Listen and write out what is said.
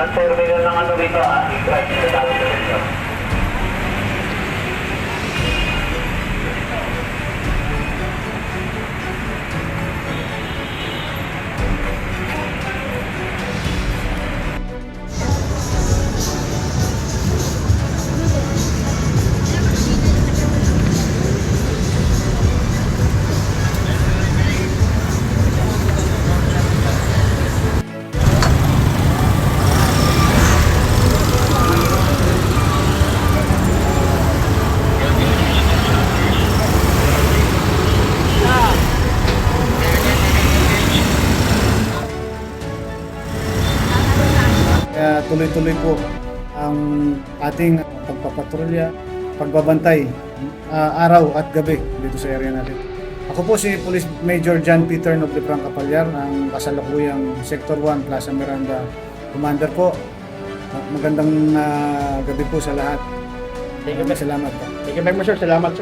Walang terminal ng ano dito ah. Tuloy-tuloy po ang ating pagpapatrolya, pagbabantay ah, araw at gabi dito sa area natin. Ako po si Police Major John Peter Noblefran Capalyar ng kasalukuyang Sector 1 Plaza Miranda Commander po. Magandang ah, gabi po sa lahat. Thank you, Maraming salamat po. Thank you very much, sir. Salamat, sir.